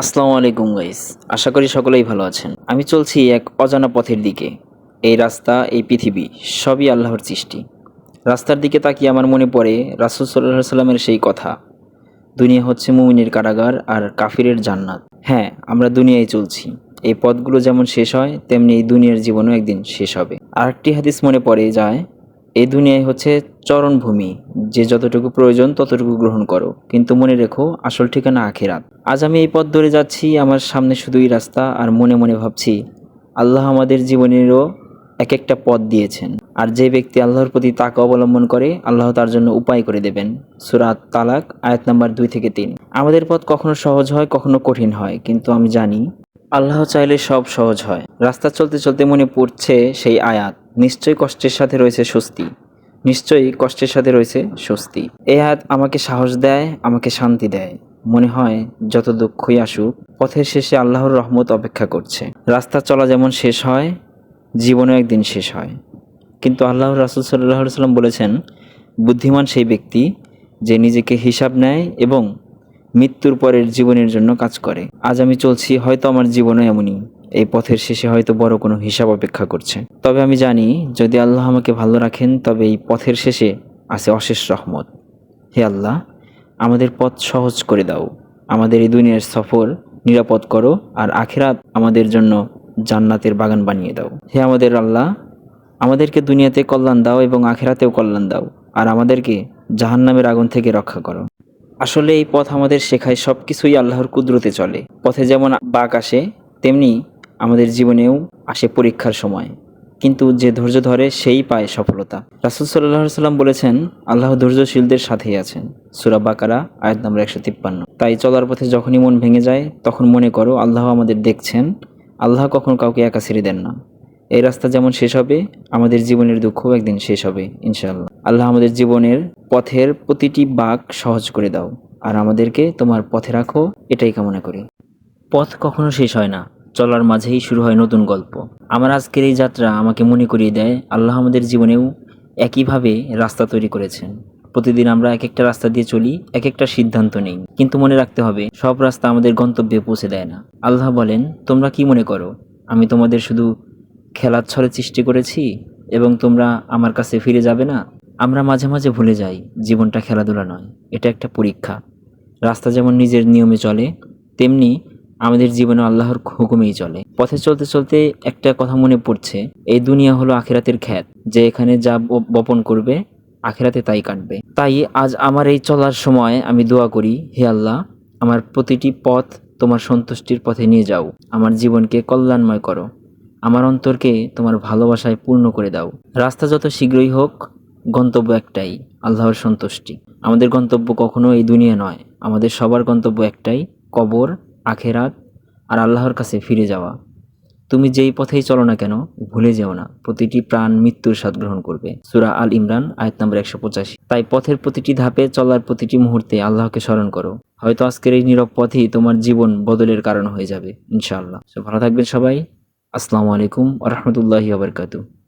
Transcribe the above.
আসসালামু আলাইকুম গাইস আশা করি সকলেই ভালো আছেন। আমি চলছি এক অজানা পথের দিকে। এই রাস্তা, এই পৃথিবী, সবই আল্লাহর সৃষ্টি। রাস্তার দিকে তাকিয়ে আমার মনে পড়ে রাসুল সাল্লাহ সাল্লামের সেই কথা। দুনিয়া হচ্ছে মুমিনের কারাগার আর কাফিরের জান্নাত। হ্যাঁ আমরা দুনিয়ায় চলছি। এই পথগুলো যেমন শেষ হয়, তেমনি এই দুনিয়ার জীবনও একদিন শেষ হবে। আরেকটি হাদিস মনে পড়ে যায়, এই দুনিয়ায় হচ্ছে চরণভূমি, যে যতটুকু প্রয়োজন ততটুকু গ্রহণ করো। কিন্তু মনে রেখো, আসল ঠিকানা আখেরাত। আজ আমি এই পথ ধরে যাচ্ছি, আমার সামনে শুধুই রাস্তা, আর মনে মনে ভাবছি, আল্লাহ আমাদের জীবনেরও এক একটা পথ দিয়েছেন। আর যে ব্যক্তি আল্লাহর প্রতি তাকে অবলম্বন করে, আল্লাহ তার জন্য উপায় করে দেবেন। সুরাত তালাক, আয়াত নাম্বার দুই থেকে তিন। আমাদের পথ কখনো সহজ হয়, কখনো কঠিন হয়, কিন্তু আমি জানি, আল্লাহ চাইলে সব সহজ হয়। রাস্তা চলতে চলতে মনে পড়ছে সেই আয়াত। নিশ্চয়ই কষ্টের সাথে রয়েছে স্বস্তি। নিশ্চয়ই কষ্টের সাথে রয়েছে স্বস্তি। এই হাত আমাকে সাহস দেয়, আমাকে শান্তি দেয়। মনে হয় যত দুঃখই আসুক, পথের শেষে আল্লাহর রহমত অপেক্ষা করছে। রাস্তা চলা যেমন শেষ হয়, জীবনও একদিন শেষ হয়। কিন্তু আল্লাহ রাসুল সাল্লাহ সাল্লাম বলেছেন, বুদ্ধিমান সেই ব্যক্তি যে নিজেকে হিসাব নেয় এবং মৃত্যুর পরের জীবনের জন্য কাজ করে। আজ আমি চলছি, হয়তো আমার জীবনও এমনই। এই পথের শেষে হয়তো বড় কোনো হিসাব অপেক্ষা করছে। তবে আমি জানি, যদি আল্লাহ আমাকে ভালো রাখেন, তবে এই পথের শেষে আছে অশেষ রহমত। হে আল্লাহ, আমাদের পথ সহজ করে দাও। আমাদের এই দুনিয়ার সফর নিরাপদ করো আর আখেরাত আমাদের জন্য জান্নাতের বাগান বানিয়ে দাও। হে আমাদের আল্লাহ, আমাদেরকে দুনিয়াতে কল্যাণ দাও এবং আখেরাতেও কল্যাণ দাও আর আমাদেরকে জাহান্নামের আগুন থেকে রক্ষা করো। আসলে এই পথ আমাদের শেখায় সব কিছুই আল্লাহর কুদরতে চলে। পথে যেমন বাঘ আসে, তেমনি আমাদের জীবনেও আসে পরীক্ষার সময়। কিন্তু যে ধৈর্য ধরে সেই পায় সফলতা। রাসুল সাল্লাহ সাল্লাম বলেছেন, আল্লাহ ধৈর্যশীলদের সাথেই আছেন। সুরা বাকারা, আয়াত নম্বর একশো তিপ্পান্ন। তাই চলার পথে যখনই মন ভেঙে যায়, তখন মনে করো আল্লাহ আমাদের দেখছেন। আল্লাহ কখনো কাউকে একা ছেড়ে দেন না। এই রাস্তা যেমন শেষ হবে, আমাদের জীবনের দুঃখও একদিন শেষ হবে, ইনশাআল্লাহ। আল্লাহ আমাদের জীবনের পথের প্রতিটি বাক সহজ করে দাও। আর আমাদেরকে তোমার পথে রাখো, এটাই কামনা করি। পথ কখনো শেষ হয় না। চলার মাঝেই শুরু হয় নতুন গল্প। আমার আজকের এই যাত্রা আমাকে মনে করিয়ে দেয়, আল্লাহ আমাদের জীবনেও একইভাবে রাস্তা তৈরি করেছেন। প্রতিদিন আমরা এক একটা রাস্তা দিয়ে চলি এক একটা সিদ্ধান্ত নেই। কিন্তু মনে রাখতে হবে, সব রাস্তা আমাদের গন্তব্যে পৌঁছে দেয় না। আল্লাহ বলেন, তোমরা কি মনে করো? আমি তোমাদের শুধু খেলার ছলে সৃষ্টি করেছি এবং তোমরা আমার কাছে ফিরে যাবে না? আমরা মাঝে মাঝে ভুলে যাই, জীবনটা খেলাধুলা নয়, এটা একটা পরীক্ষা। রাস্তা যেমন নিজের নিয়মে চলে, তেমনি আমাদের জীবনে আল্লাহর হুকুমেই চলে। পথে চলতে চলতে একটা কথা মনে পড়ছে, এই দুনিয়া হলো আখেরাতের খ্যাত, যে এখানে যা বপন করবে, আখেরাতে তাই কাটবে। তাই আজ আমার এই চলার সময় আমি দোয়া করি, হে আল্লাহ, আমার প্রতিটি পথ তোমার সন্তুষ্টির পথে নিয়ে যাও, আমার জীবনকে কল্যাণময় করো, আমার অন্তরকে তোমার ভালোবাসায় পূর্ণ করে দাও। রাস্তা যত শীঘ্রই হোক, গন্তব্য একটাই, আল্লাহর সন্তুষ্টি। আমাদের গন্তব্য কখনো এই দুনিয়া নয়, আমাদের সবার গন্তব্য একটাই, কবর আখেরাত আর আল্লাহর কাছে ফিরে যাওয়া। তুমি যেই পথেই চলো না কেন, ভুলে যেও না। প্রতিটি প্রাণ মৃত্যুর স্বাদ গ্রহণ করবে। সুরা আল ইমরান, আয়াত নম্বর একশো পঁচাশি। তাই পথের প্রতিটি ধাপে চলার প্রতিটি মুহূর্তে আল্লাহকে স্মরণ করো। হয়তো আজকের এই নীরব পথেই তোমার জীবন বদলের কারণ হয়ে যাবে, ইনশাআল্লাহ। ভালো থাকবেন সবাই। আসসালামু আলাইকুম রহমতুল্লাহি আবরকাতু